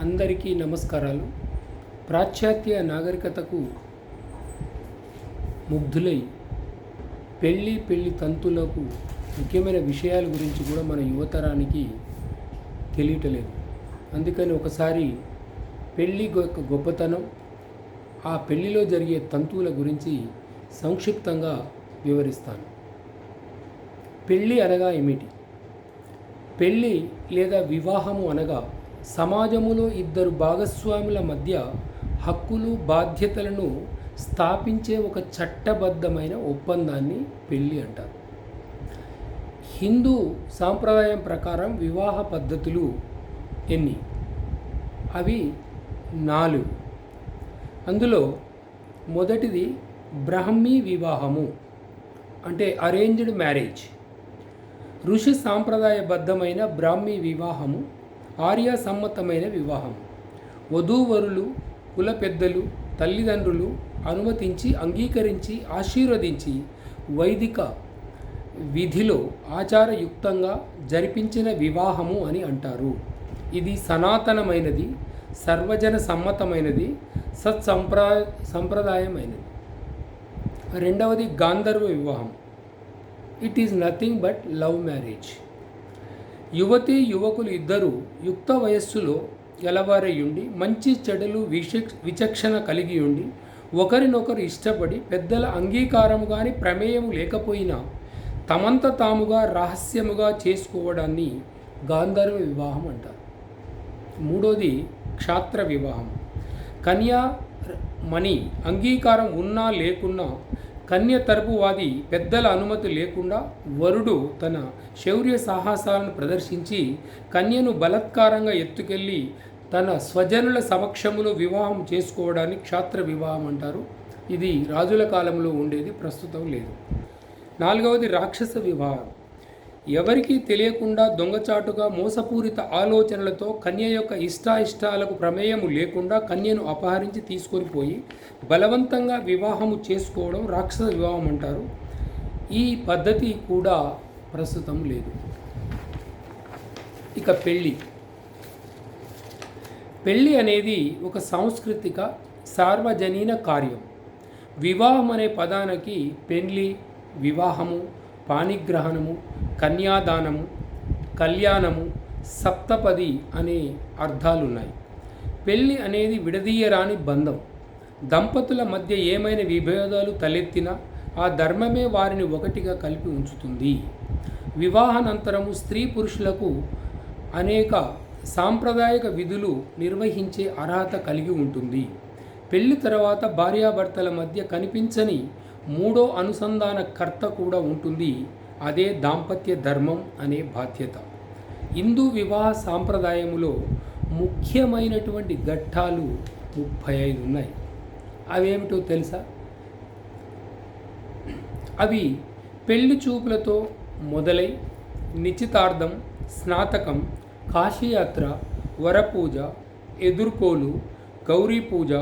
అందరికీ నమస్కారాలు. పాశ్చాత్య నాగరికతకు ముగ్ధులై పెళ్ళి పెళ్ళి తంతులకు ముఖ్యమైన విషయాల గురించి కూడా మన యువతరానికి తెలియటలేదు. అందుకని ఒకసారి పెళ్ళి యొక్క గొప్పతనం ఆ పెళ్ళిలో జరిగే తంతువుల గురించి సంక్షిప్తంగా వివరిస్తాను. పెళ్ళి అనగా ఏమిటి? పెళ్ళి లేదా వివాహము అనగా సమాజములో ఇద్దరు భాగస్వాముల మధ్య హక్కులు బాధ్యతలను స్థాపించే ఒక చట్టబద్ధమైన ఒప్పందాన్ని పెళ్ళి అంటారు. హిందూ సాంప్రదాయం ప్రకారం వివాహ పద్ధతులు ఎన్ని? అవి నాలుగు. అందులో మొదటిది బ్రాహ్మీ వివాహము అంటే అరేంజ్డ్ మ్యారేజ్ ఋషి సాంప్రదాయబద్ధమైన బ్రాహ్మీ వివాహము ఆర్య సమ్మతమైన వివాహం. వధూవరులు కుల పెద్దలు తల్లిదండ్రులు అనుమతించి అంగీకరించి ఆశీర్వదించి వైదిక విధిలో ఆచారయుక్తంగా జరిపించిన వివాహము అని అంటారు. ఇది సనాతనమైనది సర్వజన సమ్మతమైనది సత్సంప్రా సంప్రదాయమైనది. రెండవది గాంధర్వ వివాహం. It is nothing but love marriage యువతి యువకులు ఇద్దరు యుక్త వయస్సులో గలవారై మంచి చెడులు విచక్ష విచక్షణ కలిగి ఉండి ఒకరినొకరు ఇష్టపడి పెద్దల అంగీకారము కానీ ప్రమేయం లేకపోయినా తమంత తాముగా రహస్యముగా చేసుకోవడాన్ని గాంధర్వ వివాహం అంటారు. మూడోది క్షాత్ర వివాహం. కన్యా మణి అంగీకారం ఉన్నా లేకున్నా కన్య తరపు వాది పెద్దల అనుమతి లేకుండా వరుడు తన శౌర్య సాహసాలను ప్రదర్శించి కన్యను బలత్కారంగా ఎత్తుకెళ్ళి తన స్వజనుల సమక్షములో వివాహం చేసుకోవడాన్ని క్షాత్ర వివాహం అంటారు. ఇది రాజుల కాలంలో ఉండేది ప్రస్తుతం లేదు. నాలుగవది రాక్షస వివాహం. ఎవరికీ తెలియకుండా దొంగచాటుగా మోసపూరిత ఆలోచనలతో కన్య యొక్క ఇష్టాయిష్టాలకు ప్రమేయము లేకుండా కన్యను అపహరించి తీసుకొని పోయి బలవంతంగా వివాహము చేసుకోవడం రాక్షస వివాహం అంటారు. ఈ పద్ధతి కూడా ప్రస్తుతం లేదు. ఇక పెళ్ళి పెళ్ళి అనేది ఒక సాంస్కృతిక సార్వజనీన కార్యం. వివాహం అనే పదానికి పెళ్ళి వివాహము పాణిగ్రహణము కన్యాదానము కళ్యాణము సప్తపది అనే అర్థాలున్నాయి. పెళ్ళి అనేది విడదీయరాని బంధం. దంపతుల మధ్య ఏమైనా విభేదాలు తలెత్తినా ఆ ధర్మమే వారిని ఒకటిగా కలిపి ఉంచుతుంది. వివాహానంతరము స్త్రీ పురుషులకు అనేక సాంప్రదాయక విధులు నిర్వహించే అర్హత కలిగి ఉంటుంది. పెళ్ళి తర్వాత భార్యాభర్తల మధ్య కనిపించని మూడో అనుసంధానకర్త కూడా ఉంటుంది. అదే దాంపత్య ధర్మం అనే బాధ్యత. హిందూ వివాహ సాంప్రదాయములో ముఖ్యమైనటువంటి ఘట్టాలు ముప్పై ఐదు ఉన్నాయి. అవేమిటో తెలుసా? అవి పెళ్ళి చూపులతో మొదలై నిశ్చితార్థం స్నాతకం కాశీయాత్ర వరపూజ ఎదుర్కోలు గౌరీ పూజ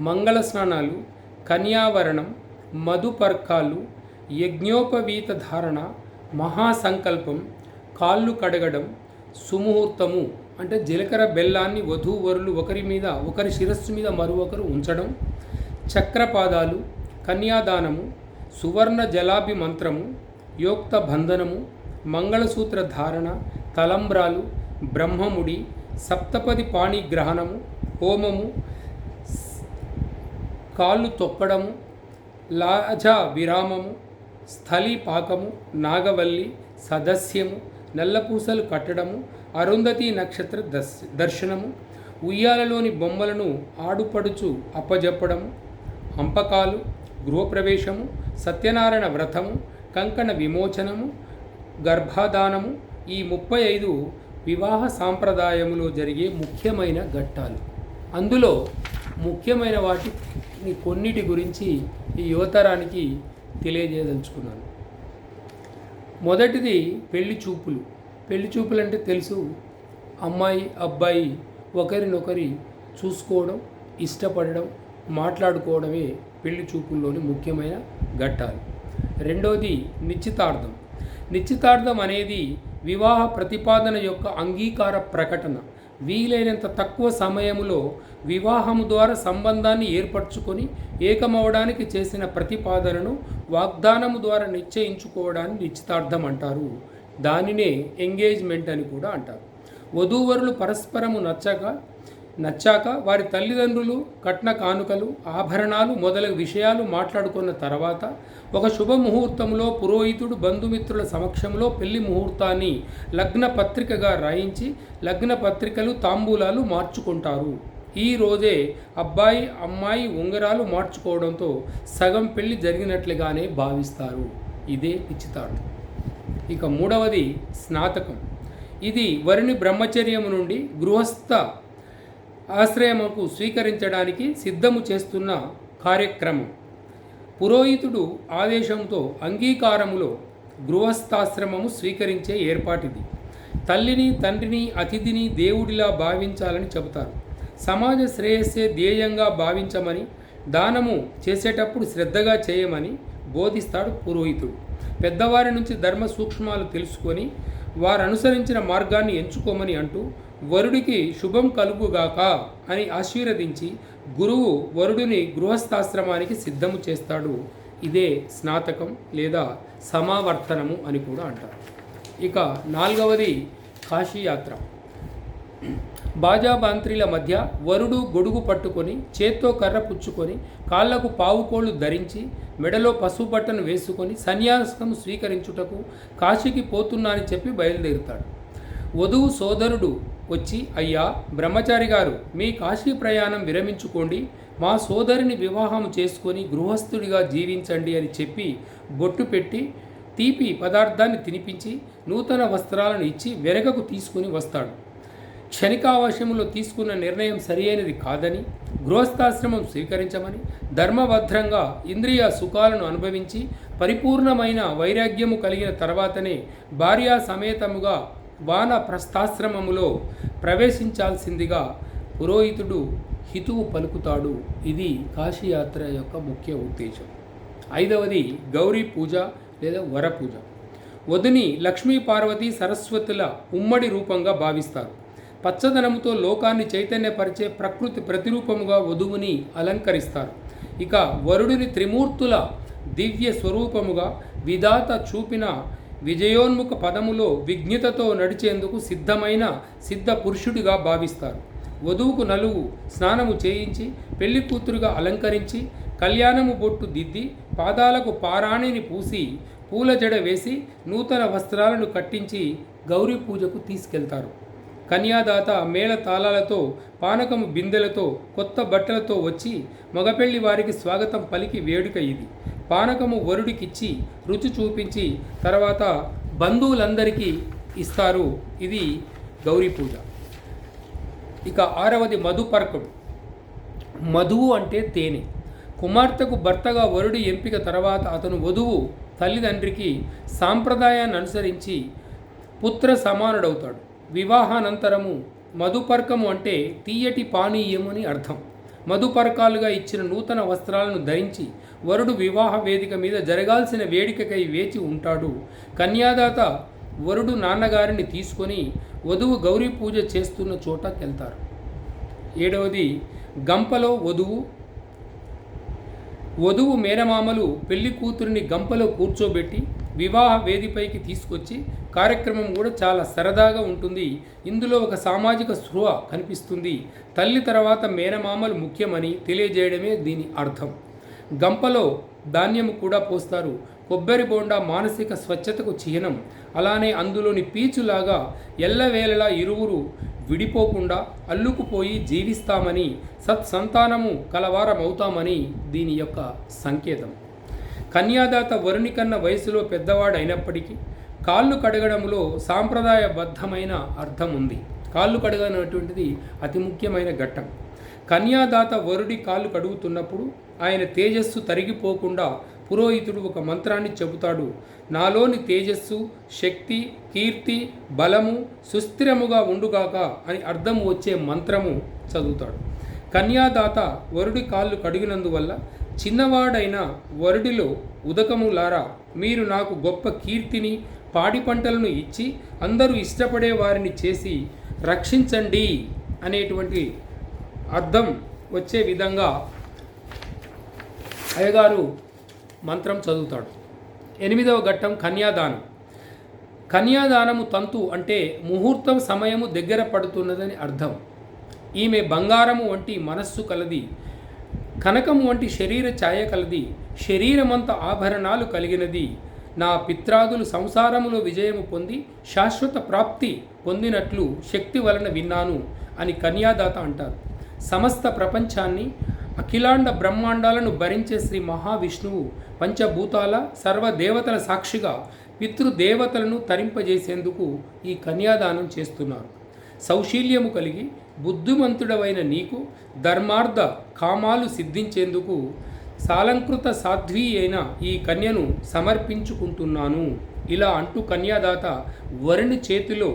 మంగళ స్నానాలు కన్యావరణం మధుపర్కాలు యజ్ఞోపవీత ధారణ మహాసంకల్పం కాళ్ళు కడగడం సుముహూర్తము అంటే జీలకర్ర బెల్లాన్ని వధూవరులు ఒకరి మీద ఒకరి శిరస్సు మీద మరొకరు ఉంచడం చక్రపాదాలు కన్యాదానము సువర్ణ జలాభి మంత్రము యోక్త బంధనము మంగళసూత్ర ధారణ తలంబ్రాలు బ్రహ్మముడి సప్తపది పాణి గ్రహణము హోమము కాళ్ళు తొక్కడము లాజా విరామము స్థలీపాకము నాగవల్లి సదస్యము నల్లపూసలు కట్టడము అరుంధతి నక్షత్ర దర్శ దర్శనము ఉయ్యాలలోని బొమ్మలను ఆడుపడుచు అప్పజెప్పడము హంపకాలు గృహప్రవేశము సత్యనారాయణ వ్రతము కంకణ విమోచనము గర్భాధానము ఈ ముప్పై ఐదు వివాహ సాంప్రదాయములో జరిగే ముఖ్యమైన ఘట్టాలు. అందులో ముఖ్యమైన వాటిని కొన్నిటి గురించి ఈ యువతరానికి తెలియజేయదలుచుకున్నాను. మొదటిది పెళ్ళి చూపులు. పెళ్ళి చూపులు అంటే తెలుసు అమ్మాయి అబ్బాయి ఒకరినొకరి చూసుకోవడం ఇష్టపడడం మాట్లాడుకోవడమే పెళ్ళి చూపుల్లోని ముఖ్యమైన ఘట్టాలు. రెండవది నిశ్చితార్థం. నిశ్చితార్థం అనేది వివాహ ప్రతిపాదన యొక్క అంగీకార ప్రకటన. వీలైనంత తక్కువ సమయంలో వివాహము ద్వారా సంబంధాన్ని ఏర్పరచుకొని ఏకమవడానికి చేసిన ప్రతిపాదనను వాగ్దానము ద్వారా నిశ్చయించుకోవడాన్ని నిశ్చితార్థం అంటారు. దానినే ఎంగేజ్మెంట్ అని కూడా అంటారు. వధూవరులు పరస్పరము నచ్చక నచ్చాక వారి తల్లిదండ్రులు కట్న కానుకలు ఆభరణాలు మొదలగు విషయాలు మాట్లాడుకున్న తర్వాత ఒక శుభముహూర్తంలో పురోహితుడు బంధుమిత్రుల సమక్షంలో పెళ్ళి ముహూర్తాన్ని లగ్న పత్రికగా రాయించి లగ్న పత్రికలు తాంబూలాలు మార్చుకుంటారు. ఈ రోజే అబ్బాయి అమ్మాయి ఉంగరాలు మార్చుకోవడంతో సగం పెళ్ళి జరిగినట్లుగానే భావిస్తారు. ఇదే పిచ్చితాడు ఇక మూడవది స్నాతకం. ఇది వరుని బ్రహ్మచర్యము నుండి గృహస్థ ఆశ్రయముకు స్వీకరించడానికి సిద్ధము చేస్తున్న కార్యక్రమం. పురోహితుడు ఆదేశంతో అంగీకారములో గృహస్థాశ్రమము స్వీకరించే ఏర్పాటిది. తల్లిని తండ్రిని అతిథిని దేవుడిలా భావించాలని చెబుతారు. సమాజ శ్రేయస్సే ధ్యేయంగా భావించమని దానము చేసేటప్పుడు శ్రద్ధగా చేయమని బోధిస్తాడు పురోహితుడు. పెద్దవారి నుంచి ధర్మ సూక్ష్మాలు తెలుసుకొని వారు అనుసరించిన మార్గాన్ని ఎంచుకోమని అంటూ వరుడికి శుభం కలుగుగాక అని ఆశీర్వదించి గురువు వరుడిని గృహస్థాశ్రమానికి సిద్ధము చేస్తాడు. ఇదే స్నాతకం లేదా సమావర్తనము అని కూడా అంటారు. ఇక నాలుగవది కాశీయాత్ర. బాజాబాంత్రిల మధ్య వరుడు గొడుగు పట్టుకొని చేత్తో కర్ర పుచ్చుకొని కాళ్ళకు పావుకోళ్ళు ధరించి మెడలో పసుపు బట్టను వేసుకొని సన్యాసం స్వీకరించుటకు కాశీకి పోతున్నా అని చెప్పి బయలుదేరుతాడు. వధువు సోదరుడు వచ్చి అయ్యా బ్రహ్మచారి గారు మీ కాశీ ప్రయాణం విరమించుకోండి. మా సోదరిని వివాహం చేసుకొని గృహస్థుడిగా జీవించండి అని చెప్పి బొట్టు పెట్టి తీపి పదార్థాన్ని తినిపించి నూతన వస్త్రాలను ఇచ్చి వెనకకు తీసుకుని వస్తాడు. క్షణికావశంలో తీసుకున్న నిర్ణయం సరియైనది కాదని గృహస్థాశ్రమం స్వీకరించమని ధర్మభద్రంగా ఇంద్రియ సుఖాలను అనుభవించి పరిపూర్ణమైన వైరాగ్యము కలిగిన తర్వాతనే భార్యా సమేతముగా వాన ప్రస్థాశ్రమములో ప్రవేశించాల్సిందిగా పురోహితుడు హితువు పలుకుతాడు. ఇది కాశీయాత్ర యొక్క ముఖ్య ఉద్దేశం. ఐదవది గౌరీ పూజ లేదా వరపూజ వధుని లక్ష్మీ పార్వతి సరస్వతుల ఉమ్మడి రూపంగా భావిస్తారు. పచ్చదనముతో లోకాన్ని చైతన్యపరిచే ప్రకృతి ప్రతిరూపముగా వధువుని అలంకరిస్తారు. ఇక వరుడిని త్రిమూర్తుల దివ్య స్వరూపముగా విధాత చూపిన విజయోన్ముఖ పదములో విజ్ఞతతో నడిచేందుకు సిద్ధమైన సిద్ధ పురుషుడిగా భావిస్తారు. వధువుకు నలుగు స్నానము చేయించి పెళ్ళి కూతురుగా అలంకరించి కళ్యాణము బొట్టు దిద్ది పాదాలకు పారాణిని పూసి పూల జడ వేసి నూతన వస్త్రాలను కట్టించి గౌరీ పూజకు తీసుకెళ్తారు. కన్యాదాత మేళ తాళాలతో పానకము బిందెలతో కొత్త బట్టలతో వచ్చి మగపెళ్ళి వారికి స్వాగతం పలికి వేడుక ఇది. పానకము వరుడికిచ్చి రుచి చూపించి తర్వాత బంధువులందరికీ ఇస్తారు. ఇది గౌరీ పూజ. ఇక ఆరవది మధుపర్కుడు మధువు అంటే తేనె. కుమార్తెకు భర్తగా వరుడి ఎంపిక తర్వాత అతను వధువు తల్లిదండ్రికి సాంప్రదాయాన్ని అనుసరించి పుత్ర సమానుడవుతాడు. వివాహానంతరము మధుపర్కము అంటే తీయటి పానీయము అని అర్థం. మధుపరకాలుగా ఇచ్చిన నూతన వస్త్రాలను ధరించి వరుడు వివాహ వేదిక మీద జరగాల్సిన వేడికకై వేచి ఉంటాడు. కన్యాదాత వరుడు నాన్నగారిని తీసుకొని వధువు గౌరీ పూజ చేస్తున్న చోటకెళ్తారు ఏడవది గంపలో వధువు వధువు మేనమామలు పెళ్ళి కూతురిని గంపలో కూర్చోబెట్టి వివాహ వేదిపైకి తీసుకొచ్చి కార్యక్రమం కూడా చాలా సరదాగా ఉంటుంది. ఇందులో ఒక సామాజిక స్పృహ కనిపిస్తుంది. తల్లి తర్వాత మేనమామలు ముఖ్యమని తెలియజేయడమే దీని అర్థం. గంపలో ధాన్యము కూడా పోస్తారు. కొబ్బరి బోండా మానసిక స్వచ్ఛతకు చిహ్నం. అలానే అందులోని పీచులాగా ఎల్లవేళలా ఇరువురు విడిపోకుండా అల్లుకుపోయి జీవిస్తామని సత్సంతానము కలవారమవుతామని దీని యొక్క సంకేతం. కన్యాదాత వరుని కన్న వయసులో పెద్దవాడైనప్పటికీ కాళ్ళు కడగడంలో సాంప్రదాయబద్ధమైన అర్థం ఉంది కాళ్ళు కడగనటువంటిది అతి ముఖ్యమైన ఘట్టం. కన్యాదాత వరుడి కాళ్ళు కడుగుతున్నప్పుడు ఆయన తేజస్సు తరిగిపోకుండా పురోహితుడు ఒక మంత్రాన్ని చెబుతాడు. నాలోని తేజస్సు శక్తి కీర్తి బలము సుస్థిరముగా ఉండుగాక అని అర్థం వచ్చే మంత్రము చదువుతాడు. కన్యాదాత వరుడి కాళ్ళు కడిగినందువల్ల చిన్నవాడైన వరుడిలో ఉదకములారా మీరు నాకు గొప్ప కీర్తిని పాడి పంటలను ఇచ్చి అందరూ ఇష్టపడే వారిని చేసి రక్షించండి అనేటువంటి అర్థం వచ్చే విధంగా అయ్యగారు మంత్రం చదువుతాడు. ఎనిమిదవ ఘట్టం కన్యాదానం. కన్యాదానము తంతు అంటే ముహూర్తం సమయము దగ్గర పడుతున్నదని అర్థం. ఈమె బంగారము వంటి మనస్సు కలది. కనకము వంటి శరీర ఛాయ కలది శరీరమంత ఆభరణాలు కలిగినది. నా పిత్రాదులు సంసారములో విజయము పొంది శాశ్వత ప్రాప్తి పొందినట్లు శక్తి వలన విన్నాను అని కన్యాదాత అంటారు. సమస్త ప్రపంచాన్ని అఖిలాండ బ్రహ్మాండాలను భరించే శ్రీ మహావిష్ణువు పంచభూతాల సర్వదేవతల సాక్షిగా పితృదేవతలను తరింపజేసేందుకు ఈ కన్యాదానం చేస్తున్నారు. సౌశీల్యము కలిగి బుద్ధిమంతుడవైన నీకు ధర్మార్థ కామాలు సిద్ధించేందుకు సాలంకృత సాధ్వి అయిన ఈ కన్యను సమర్పించుకుంటున్నాను. ఇలా అంటూ కన్యాదాత వరుని చేతిలో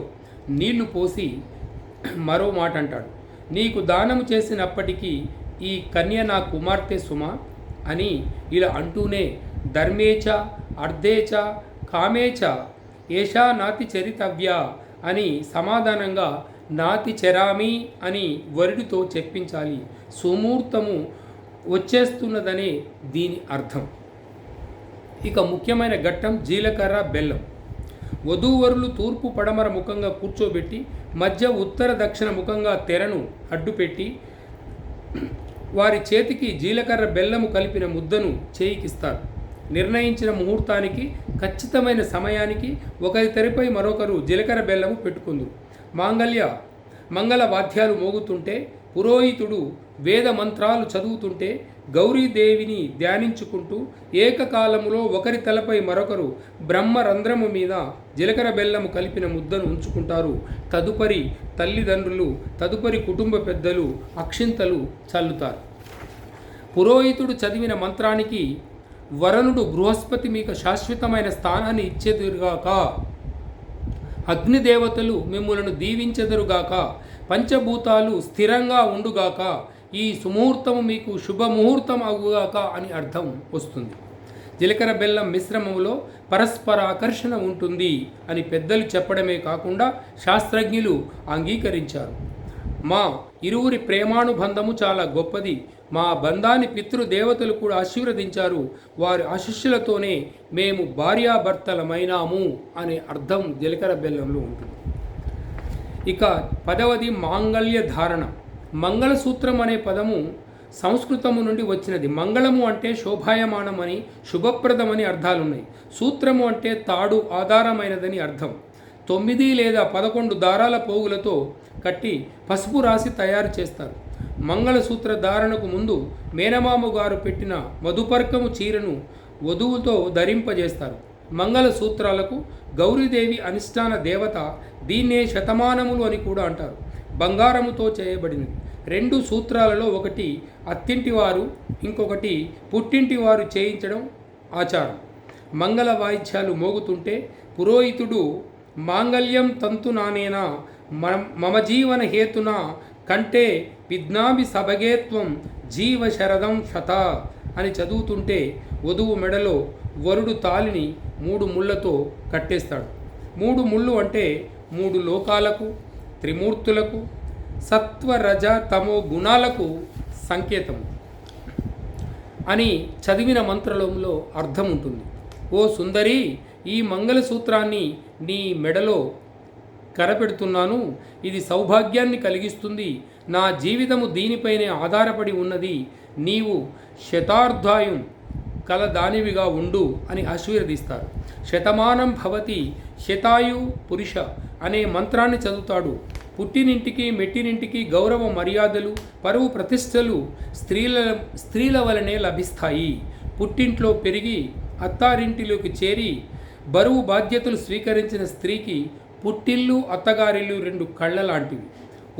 నీళ్ళు పోసి మరో మాట అంటాడు నీకు దానము చేసినప్పటికీ ఈ కన్య నా కుమార్తె సుమ అని ఇలా అంటూనే ధర్మేచ అర్ధేచ కామేచ ఏషా నాతి చరితవ్య అని సమాధానంగా నాతి చెరామి అని వరుడితో చెప్పించాలి. సుమూర్తము వచ్చేస్తున్నదనే దీని అర్థం. ఇక ముఖ్యమైన ఘట్టం జీలకర్ర బెల్లం. వధూవరులు తూర్పు పడమర ముఖంగా కూర్చోబెట్టి మధ్య ఉత్తర దక్షిణ ముఖంగా తెరను అడ్డుపెట్టి వారి చేతికి జీలకర్ర బెల్లము కలిపిన ముద్దను చేయికిస్తారు. నిర్ణయించిన ముహూర్తానికి ఖచ్చితమైన సమయానికి ఒకరి తెరపై మరొకరు జీలకర్ర బెల్లము పెట్టుకుందరు. మాంగల్య మంగళ వాద్యాలు మోగుతుంటే పురోహితుడు వేద మంత్రాలు చదువుతుంటే గౌరీదేవిని ధ్యానించుకుంటూ ఏకకాలములో ఒకరి తలపై మరొకరు బ్రహ్మరంధ్రము మీద జీలకర్ర బెల్లము కలిపిన ముద్దను ఉంచుకుంటారు. తదుపరి తల్లిదండ్రులు తదుపరి కుటుంబ పెద్దలు అక్షింతలు చల్లుతారు. పురోహితుడు చదివిన మంత్రానికి వరుణుడు బృహస్పతి మీకు శాశ్వతమైన స్థానాన్ని ఇచ్చేదిగాక అగ్నిదేవతలు మిమ్మలను దీవించెదరుగాక పంచభూతాలు స్థిరంగా ఉండుగాక ఈ సుముహూర్తము మీకు శుభముహూర్తం అగుగాక అని అర్థం వస్తుంది. జీలకర్ర బెల్లం మిశ్రమంలో పరస్పర ఆకర్షణ ఉంటుంది అని పెద్దలు చెప్పడమే కాకుండా శాస్త్రజ్ఞులు అంగీకరించారు. మా ఇరువురి ప్రేమానుబంధము చాలా గొప్పది. మా బంధాన్ని పితృదేవతలు కూడా ఆశీర్వదించారు. వారి ఆశిష్యులతోనే మేము భార్యాభర్తలమైనాము అనే అర్థం జీలకర్ర బెల్లంలో ఉంటుంది. ఇక పదవది మాంగళ్య ధారణ. మంగళసూత్రం అనే పదము సంస్కృతము నుండి వచ్చినది. మంగళము అంటే శోభాయమానమని శుభప్రదమని అర్థాలున్నాయి. సూత్రము అంటే తాడు ఆధారమైనదని అర్థం. తొమ్మిది లేదా పదకొండు దారాల పోగులతో కట్టి పసుపు రాసి తయారు చేస్తారు. మంగళసూత్ర ధారణకు ముందు మేనమామ గారు పెట్టిన మధుపర్కము చీరను వధువుతో ధరింపజేస్తారు. మంగళసూత్రాలకు గౌరీదేవి అనిష్టాన దేవత దీన్నే శతమానములు అని కూడా అంటారు. బంగారముతో చేయబడినది. రెండు సూత్రాలలో ఒకటి అత్తింటి వారు ఇంకొకటి పుట్టింటి వారు చేయించడం ఆచారం. మంగళ వాయిద్యాలు మోగుతుంటే పురోహితుడు మాంగళ్యం తంతు నానేనా మమ జీవన హేతున కంటే విజ్ఞాభి సభగేత్వం జీవ శరదం శత అని చదువుతుంటే వధువు మెడలో వరుడు తాలిని మూడు ముళ్ళతో కట్టేస్తాడు. మూడు ముళ్ళు అంటే మూడు లోకాలకు త్రిమూర్తులకు సత్వ రజ తమో గుణాలకు సంకేతం అని చదివిన మంత్రంలో అర్థం ఉంటుంది ఓ సుందరి ఈ మంగళసూత్రాన్ని నీ మెడలో కరపెడుతున్నాను. ఇది సౌభాగ్యాన్ని కలిగిస్తుంది. నా జీవితము దీనిపైనే ఆధారపడి ఉన్నది. నీవు శతార్ధాయం కల దానివిగా ఉండు అని ఆశీర్వదిస్తారు. శతమానం భవతి శతాయు పురుష అనే మంత్రాన్ని చదువుతాడు. పుట్టినింటికి మెట్టినింటికి గౌరవ మర్యాదలు పరువు ప్రతిష్టలు స్త్రీల స్త్రీల వలనే లభిస్తాయి. పుట్టింట్లో పెరిగి అత్తారింటిలోకి చేరి బరువు బాధ్యతలు స్వీకరించిన స్త్రీకి పుట్టిల్లు అత్తగారిల్లు రెండు కళ్ళ లాంటివి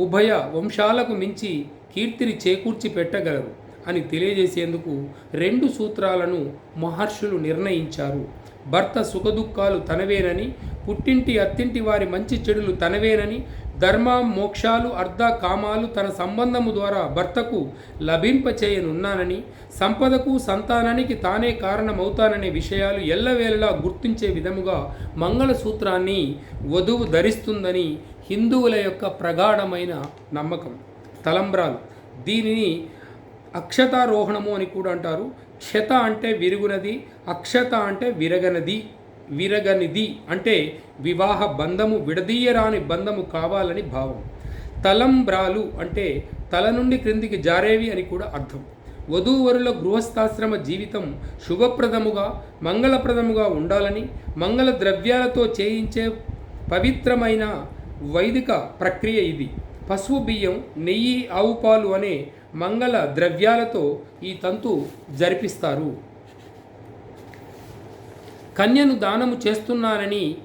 ఉభయ వంశాలకు మించి కీర్తిని చేకూర్చి పెట్టగలరు అని తెలియజేసేందుకు రెండు సూత్రాలను మహర్షులు నిర్ణయించారు. భర్త సుఖదుఖాలు తనవేనని పుట్టింటి అత్తింటి వారి మంచి చెడులు తనవేనని ధర్మ మోక్షాలు అర్ధ కామాలు తన సంబంధము ద్వారా భర్తకు లభింపచేయనున్నానని సంపదకు సంతానానికి తానే కారణమవుతాననే విషయాలు ఎల్లవేళలా గుర్తించే విధముగా మంగళసూత్రాన్ని వధువు ధరిస్తుందని హిందువుల యొక్క ప్రగాఢమైన నమ్మకం. తలంబ్రాలు. దీనిని అక్షతారోహణము అని కూడా అంటారు. క్షత అంటే విరుగునది అక్షత అంటే విరగనది. విరగనిది అంటే వివాహ బంధము విడదీయరాని బంధము కావాలని భావం. తలంబ్రాలు అంటే తల నుండి క్రిందికి జారేవి అని కూడా అర్థం. వధూవరుల గృహస్థాశ్రమ జీవితం శుభప్రదముగా మంగళప్రదముగా ఉండాలని మంగళ ద్రవ్యాలతో చేయించే పవిత్రమైన వైదిక ప్రక్రియ ఇది. పసుపు బియ్యం నెయ్యి ఆవు పాలు అనే మంగళ ద్రవ్యాలతో ఈ తంతు జరిపిస్తారు. కన్యను దానము చేస్తున్నానని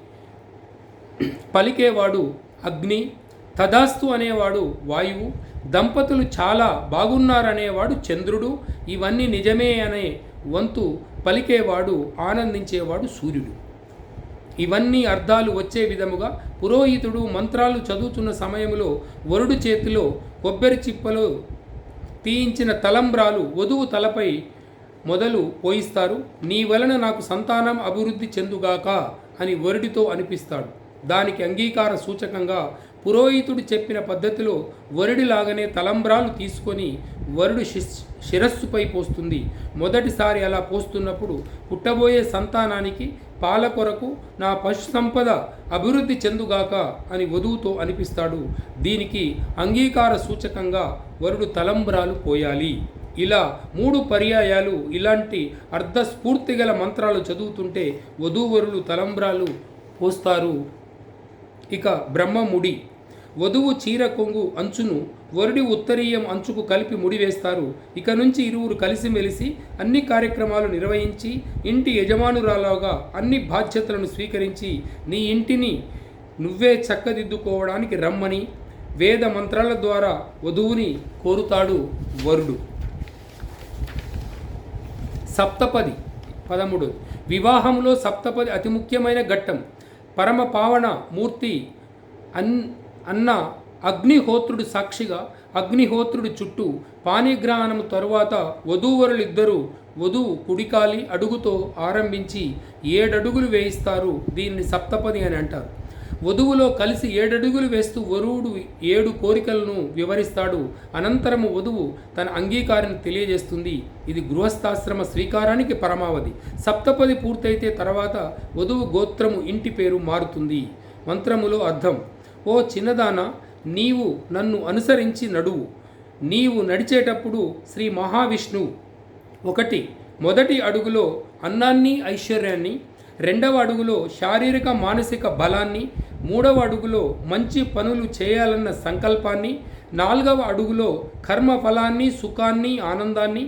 పలికేవాడు అగ్ని తదాస్తు అనేవాడు వాయువు దంపతులు చాలా బాగున్నారనేవాడు చంద్రుడు ఇవన్నీ నిజమే అనే వంతు పలికేవాడు ఆనందించేవాడు సూర్యుడు. ఇవన్నీ అర్థాలు వచ్చే విధముగా పురోహితుడు మంత్రాలు చదువుతున్న సమయంలో వరుడు చేతిలో కొబ్బరి చిప్పలో తీయించిన తలంబ్రాలు వధువు తలపై మొదలు పోయిస్తారు నీ వలన నాకు సంతానం అభివృద్ధి చెందుగాక అని వరుడితో అనిపిస్తాడు. దానికి అంగీకార సూచకంగా పురోహితుడు చెప్పిన పద్ధతిలో వరుడిలాగానే తలంబ్రాలు తీసుకొని వరుడు శిస్- శిరస్సుపై పోస్తుంది. మొదటిసారి అలా పోస్తున్నప్పుడు పుట్టబోయే సంతానానికి పాల కొరకు నా పశు సంపద అభివృద్ధి చెందుగాక అని వధువుతో అనిపిస్తాడు. దీనికి అంగీకార సూచకంగా వరుడు తలంబ్రాలు పోయాలి. ఇలా మూడు పర్యాయాలు ఇలాంటి అర్ధస్ఫూర్తి గల మంత్రాలు చదువుతుంటే వధూవరులు తలంబ్రాలు పోస్తారు. ఇక బ్రహ్మముడి. వధువు చీర కొంగు అంచును వరుడి ఉత్తరీయం అంచుకు కలిపి ముడివేస్తారు ఇక నుంచి ఇరువురు కలిసిమెలిసి అన్ని కార్యక్రమాలు నిర్వహించి ఇంటి యజమానురాలుగా అన్ని బాధ్యతలను స్వీకరించి నీ ఇంటిని నువ్వే చక్కదిద్దుకోవడానికి రమ్మని వేద మంత్రాల ద్వారా వధువుని కోరుతాడు వరుడు. సప్తపది పదమూడు. వివాహంలో సప్తపది అతి ముఖ్యమైన ఘట్టం. పరమ పావన మూర్తి అన్ అన్న అగ్నిహోత్రుడు సాక్షిగా అగ్నిహోత్రుడు చుట్టూ పాణిగ్రహణం తరువాత వధూవరులిద్దరూ వధువు కుడికాలి అడుగుతో ఆరంభించి ఏడడుగులు వేయిస్తారు దీన్ని సప్తపది అని అంటారు. వధువులో కలిసి ఏడడుగులు వేస్తూ వరువుడు ఏడు కోరికలను వివరిస్తాడు. అనంతరము వధువు తన అంగీకారాన్ని తెలియజేస్తుంది. ఇది గృహస్థాశ్రమ స్వీకారానికి పరమావధి. సప్తపది పూర్తయితే తర్వాత వధువు గోత్రము ఇంటి పేరు మారుతుంది. మంత్రములో అర్థం. ఓ చిన్నదాన నీవు నన్ను అనుసరించి నడువు. నీవు నడిచేటప్పుడు శ్రీ మహావిష్ణువు ఒకటి మొదటి అడుగులో అన్నాన్ని ఐశ్వర్యాన్ని రెండవ అడుగులో శారీరక మానసిక బలాన్ని మూడవ అడుగులో మంచి పనులు చేయాలన్న సంకల్పాన్ని నాలుగవ అడుగులో కర్మ ఫలాన్ని సుఖాన్ని ఆనందాన్ని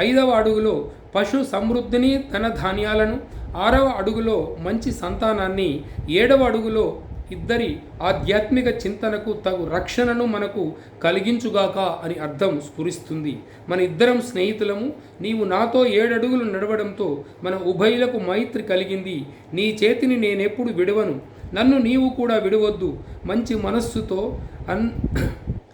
ఐదవ అడుగులో పశు సమృద్ధిని ధన ధాన్యాలను ఆరవ అడుగులో మంచి సంతానాన్ని ఏడవ అడుగులో ఇద్దరి ఆధ్యాత్మిక చింతనకు తగు రక్షణను మనకు కలిగించుగాక అని అర్థం స్ఫురిస్తుంది. మన ఇద్దరం స్నేహితులము నీవు నాతో ఏడడుగులు నడవడంతో మన ఉభయులకు మైత్రి కలిగింది. నీ చేతిని నేనెప్పుడు విడవను? నన్ను నీవు కూడా విడవద్దు. మంచి మనస్సుతో అన్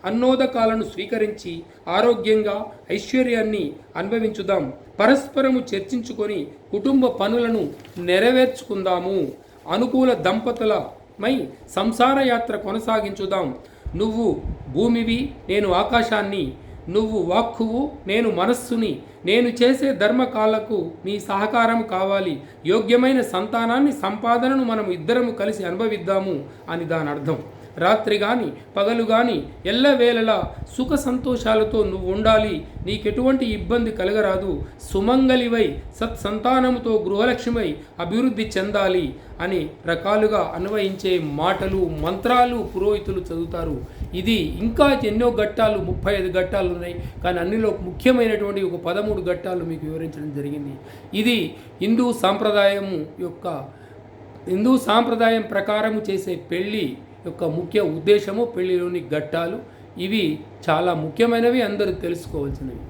అన్నోదకాలను స్వీకరించి ఆరోగ్యంగా ఐశ్వర్యాన్ని అనుభవించుదాం. పరస్పరము చర్చించుకొని కుటుంబ పనులను నెరవేర్చుకుందాము. అనుకూల దంపతుల మై సంసార యాత్ర కొనసాగించుదాం. నువ్వు భూమివి నేను ఆకాశాన్ని. నువ్వు వాక్కువు నేను మనస్సుని. నేను చేసే ధర్మకాలకు నీ సహకారం కావాలి. యోగ్యమైన సంతానాన్ని సంపాదనను మనం ఇద్దరము కలిసి అనుభవిద్దాము అని దాని అర్థం రాత్రి గాని పగలు గాని ఎల్లవేళలా సుఖ సంతోషాలతో నువ్వు ఉండాలి నీకెటువంటి ఇబ్బంది కలగరాదు. సుమంగలివై సత్సంతానముతో గృహలక్ష్మివై అభివృద్ధి చెందాలి అని రకాలుగా అన్వయించే మాటలు మంత్రాలు పురోహితులు చదువుతారు. ఇది ఇంకా ఎన్నో ఘట్టాలు ముప్పై ఐదు ఘట్టాలు ఉన్నాయి. కానీ అన్నిలో ముఖ్యమైనటువంటి ఒక పదమూడు ఘట్టాలు మీకు వివరించడం జరిగింది. ఇది హిందూ సాంప్రదాయము యొక్క హిందూ సాంప్రదాయం ప్రకారము చేసే పెళ్ళి యొక్క ముఖ్య ఉద్దేశము పెళ్ళిలోని ఘట్టాలు. ఇవి చాలా ముఖ్యమైనవి అందరూ తెలుసుకోవాల్సినవి.